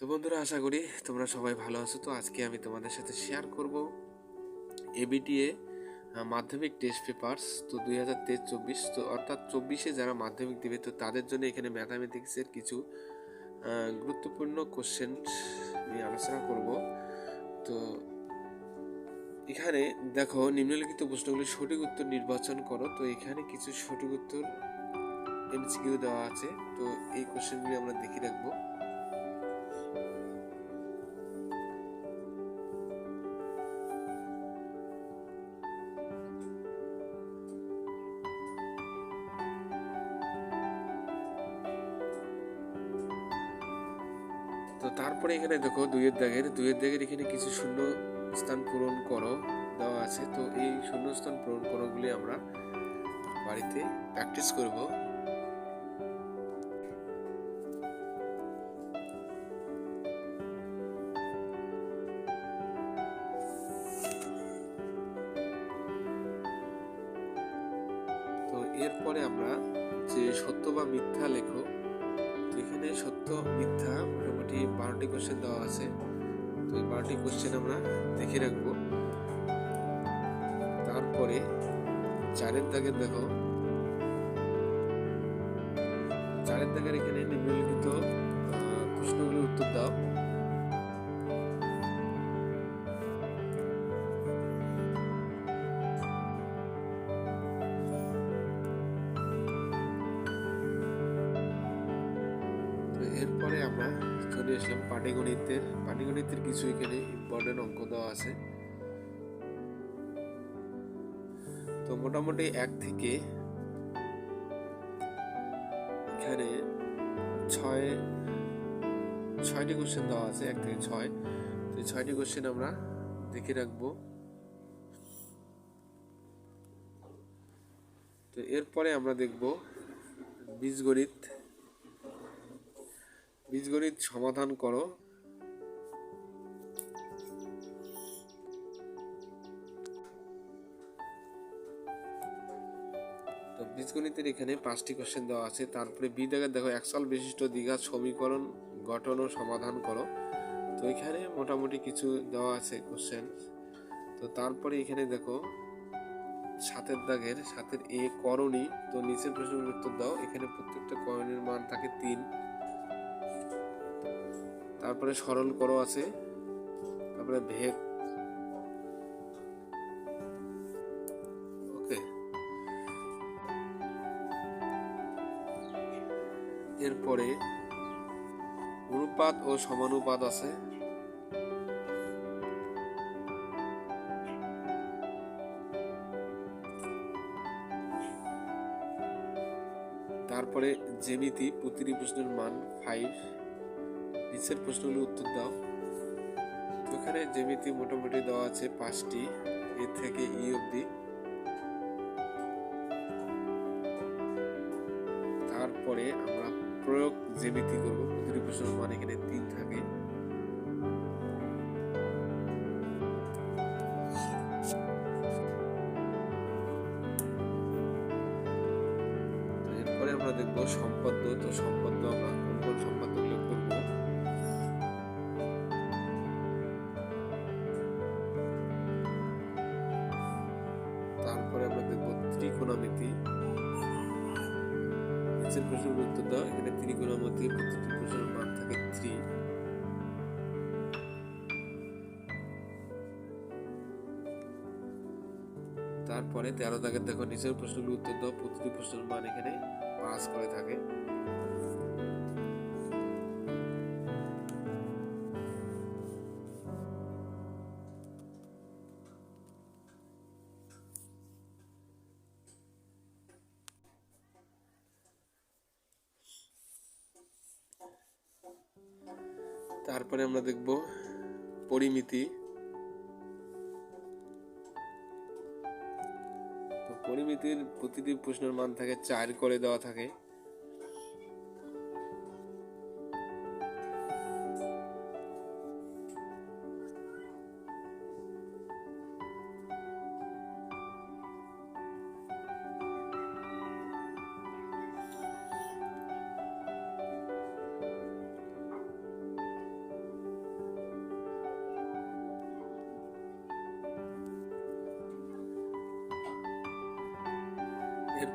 তো বন্ধুরা, আশা করি তোমরা সবাই ভালো আছো। তো আজকে আমি তোমাদের সাথে শেয়ার করব এবিটিএ মাধ্যমিক টেস্ট পেপার্স তো দুই হাজার তেইশ চব্বিশ তো অর্থাৎ চব্বিশে যারা মাধ্যমিক দেবে, তো তাদের জন্য এখানে ম্যাথামেটিক্সের কিছু গুরুত্বপূর্ণ কোশ্চেন নিয়ে আলোচনা করব। তো এখানে দেখো, নিম্নলিখিত প্রশ্নগুলি সঠিক উত্তর নির্বাচন করো। তো এখানে কিছু সঠিক উত্তর এমসিকিউ দেওয়া আছে। তো এই কোশ্চেনগুলি আমরা দেখে রাখব। তারপরে এখানে দেখো দুইয়ের দাগের দুইয়ের দাগের এখানে কিছু শূন্য স্থান পূরণ করো দেওয়া আছে। তো এই শূন্য স্থান পূরণ করোগুলি আমরা বাড়িতে প্র্যাকটিস করব। তো এরপরে আমরা যে সত্য বা মিথ্যা লেখো তো এখানে সত্য, মিথ্যা মোটামুটি বারোটি কোশ্চেন দেওয়া আছে। তো এই বারোটি কোশ্চেন আমরা দেখে রাখব। তারপরে চারের দাগের দেখো। চারের দাগের এখানে নিম্নলিখিত প্রশ্নগুলোর উত্তর দাও। চলে আসলাম পাটিগণিতের। পাটিগণিতের কিছু এখানে ইম্পর্টেন্ট অঙ্ক দেওয়া আছে। তো মোটামুটি এক থেকে এখানে ছয়, ছয়টি কোশ্চেন দেওয়া আছে, এক থেকে ছয়। তো ছয়টি কোশ্চেন আমরা দেখে রাখব। তো এরপরে আমরা দেখব বীজগণিত বীজগণিত সমাধান করো। তো বীজগণিতের এখানে পাঁচটি কোশ্চেন দেওয়া আছে। তারপরে বি দাগের দেখো, একশাল বিশিষ্ট দীঘা সমীকরণ গঠন ও সমাধান করো। তো এখানে মোটামুটি কিছু দেওয়া আছে কোশ্চেন তো তারপরে এখানে দেখো, সাতের দাগের, সাতের এ করণী। তো নিচের প্রশ্নের উত্তর দাও। এখানে প্রত্যেকটা করণীর মান থাকে তিন। তারপরে সরল করো আছে। তারপরে ভেদ। ওকে। এরপরে অনুপাত ও সমানুপাত আছে। তারপরে জ্যামিতি প্রতিটি প্রশ্নের মান ফাইভ নিচের প্রশ্নগুলোর উত্তর দাও। ওখানে জ্যামিতি মোটামুটি দেওয়া আছে পাঁচটি, এ থেকে ই অবধি। তারপরে আমরা প্রয়োগ জ্যামিতি করব। প্রতিটি প্রশ্নের মান এখানে তিন থাকে। এরপরে আমরা দেখব সম্পদ্য। তো সম্পদ্য আমরা কোন কোন সম্পদ্যগুলো তারপরে তেরো দাগের দেখো, নিচের প্রশ্নগুলো উত্তর দাও, প্রতিটি প্রশ্নের মান এখানে পাস করে থাকে। তারপরে আমরা দেখব পরিমিতি। পরিমিতির প্রতিটি প্রশ্নের মান থাকে চার করে দেওয়া থাকে।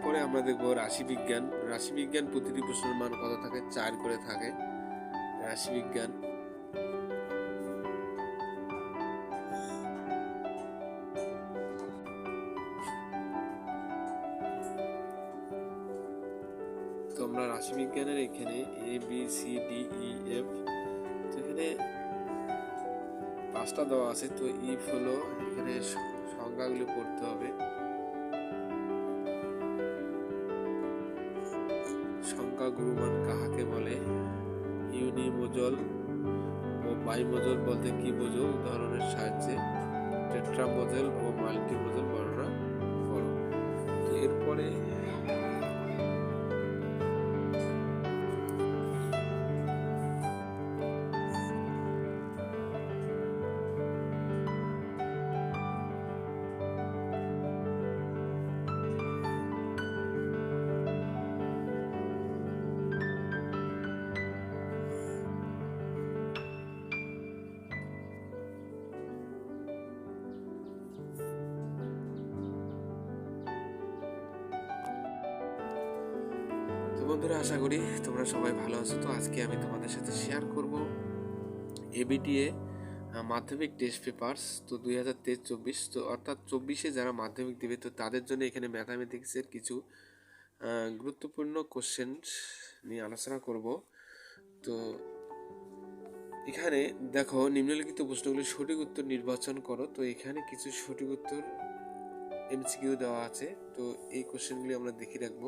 এরপরে আমরা দেখব রাশিবিজ্ঞান। রাশিবিজ্ঞান প্রতিটি প্রশ্নের মান কত থাকে? চার করে থাকে। রাশিবিজ্ঞান। তো আমরা রাশিবিজ্ঞানের এখানে A B C D E F এখানে পাঁচটা দেওয়া আছে, তো ইফ হলো এখানে স- সংখ্যাগুলো পড়তে হবে। গুরুমান কাহাকে বলে? ইউনিমোজল ও বাইমোজল বলতে কি বোঝো? উদাহরণের সাহায্যে টেট্রামোজেল ও মাল্টিমোজেল বর্ণনা করো। এরপরে তো বন্ধুরা, আশা করি তোমরা সবাই ভালো আছো। তো আজকে আমি তোমাদের সাথে শেয়ার করব এবিটিএ মাধ্যমিক টেস্ট পেপার্স তো দুই হাজার তেইশ চব্বিশ। তো অর্থাৎ চব্বিশে যারা মাধ্যমিক দেবে, তো তাদের জন্য এখানে ম্যাথামেটিক্সের কিছু গুরুত্বপূর্ণ কোশ্চেন নিয়ে আলোচনা করব। তো এখানে দেখো, নিম্নলিখিত প্রশ্নগুলির সঠিক উত্তর নির্বাচন করো। তো এখানে কিছু সঠিক উত্তর এমসিকিউ দেওয়া আছে। তো এই কোশ্চেনগুলি আমরা দেখে রাখব।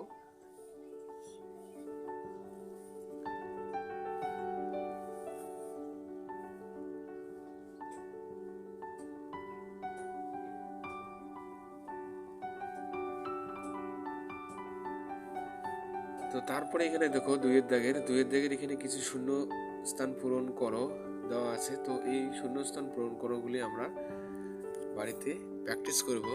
তারপরে এখানে দেখো দুইয়ের দাগের। দুইয়ের দাগের এখানে কিছু শূন্য স্থান পূরণ করো দেওয়া আছে। তো এই শূন্য স্থান পূরণ করোগুলি আমরা বাড়িতে প্র্যাকটিস করব।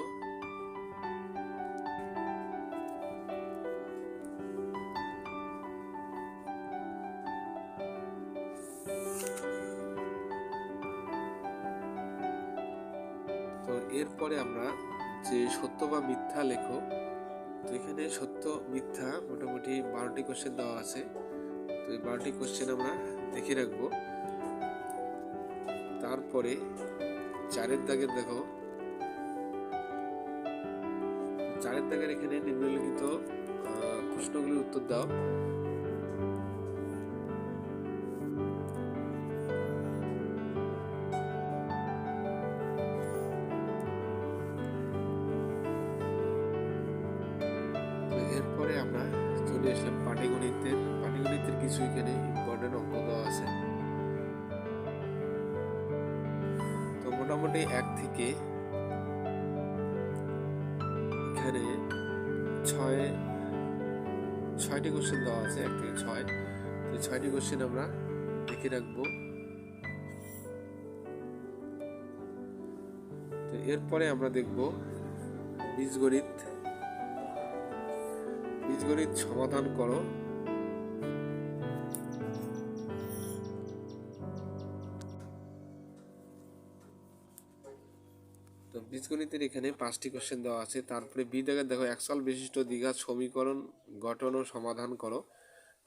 তো এরপরে আমরা যে সত্য বা মিথ্যা লেখো তো এখানে সত্য, মিথ্যা মোটামুটি বারোটি কোশ্চেন দেওয়া আছে। তো এই বারোটি কোশ্চেন আমরা দেখে রাখব। তারপরে চারের দাগের দেখো। চারের দাগের এখানে নিম্নলিখিত প্রশ্নগুলির উত্তর দাও। চলে আসলাম পাটিগণিতের পাটিগণিতের কিছু এখানে ইম্পর্টেন্ট অঙ্ক দেওয়া আছে। তো মোটামুটি এক থেকে এখানে ছয়, ছয়টি কোশ্চেন দেওয়া আছে, এক থেকে ছয়। তো ছয়টি কোশ্চেন আমরা দেখে রাখব। তো এরপরে আমরা দেখব বীজগণিত বীজগণিত সমাধান করো। তো বীজগণিতের এখানে পাঁচটি কোশ্চেন দেওয়া আছে। তারপরে বি দাগের দেখো, একশাল বিশিষ্ট দ্বিঘাত সমীকরণ গঠন ও সমাধান করো।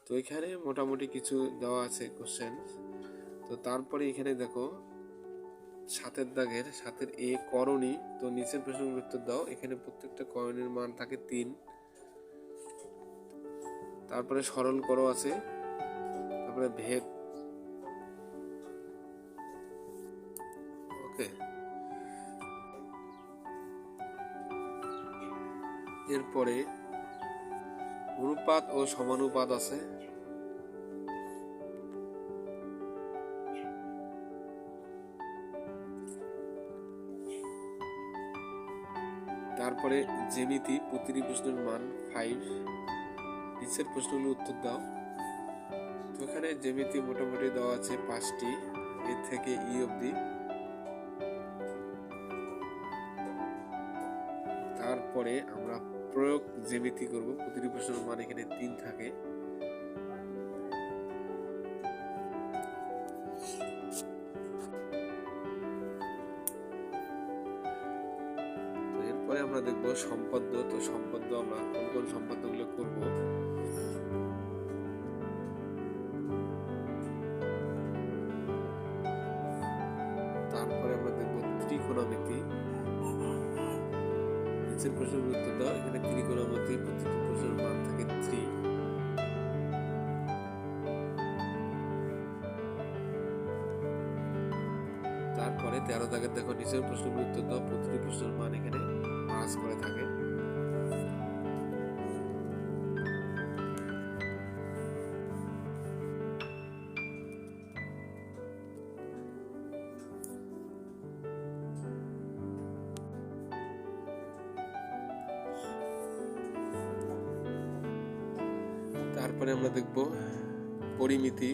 তো এখানে মোটামুটি কিছু দেওয়া আছে কোশ্চেন তো তারপরে এখানে দেখো, সাতের দাগের, সাতের এ করণী, তো নিচের প্রশ্নগুলোর উত্তর দাও। এখানে প্রত্যেকটা করণীর মান থাকে তিন। তারপরে সরল করো আছে। তারপরে ভেদ। ওকে। এরপরে অনুপাত ও সমানুপাত আছে। তারপরে জ্যামিতি প্রতিটি প্রশ্নের মান ফাইভ নিচের প্রশ্নগুলো উত্তর দাও। তো এখানে জ্যামিতি মোটামুটি দেওয়া আছে পাঁচটি, এর থেকে ই অবধি। তারপরে আমরা প্রয়োগ জ্যামিতি করব, প্রতিটি প্রশ্নের মান এখানে তিন থাকে। এরপরে আমরা দেখব সম্পদ্য, তো সম্পদ্য আমরা কোন কোন সম্পদ্যগুলো করব? তারপরে তেরো দাগের দেখো, নিচের প্রশ্নের উত্তর দাও, প্রতিটি প্রশ্নের মান এখানে পাঁচ করে থাকে। তারপরে আমরা দেখব পরিমিতি।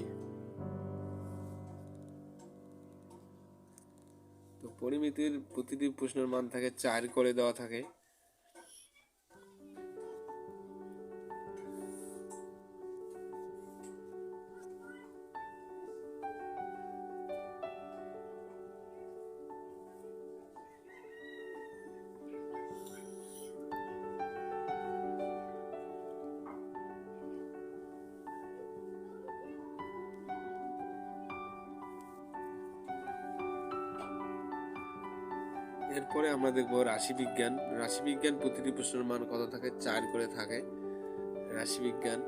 পরিমিতির প্রতিটি প্রশ্নের মান থাকে চার করে দেওয়া থাকে। এরপরে আমরা দেখব রাশিবিজ্ঞান। রাশিবিজ্ঞান প্রতিটি প্রশ্নের মান কত থাকে? চার করে থাকে। রাশিবিজ্ঞান।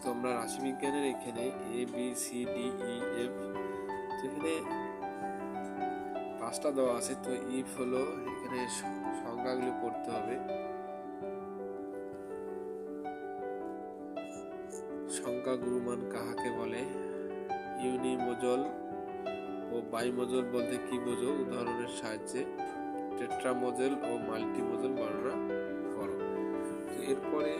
তো আমরা রাশিবিজ্ঞানের এখানে A B C D E F এখানে পাঁচটা দেওয়া আছে, তো ইফ হলো এখানে সংখ্যাগুলো পড়তে হবে। সংখ্যা গুরুমান কাহাকে বলে? ইউনি মজল ও বাইমজল বলতে কি বোঝো উদাহরণের সাহায্যে টেট্রামোজেল ও মাল্টিমজেল বর্ণনা করো। এরপরে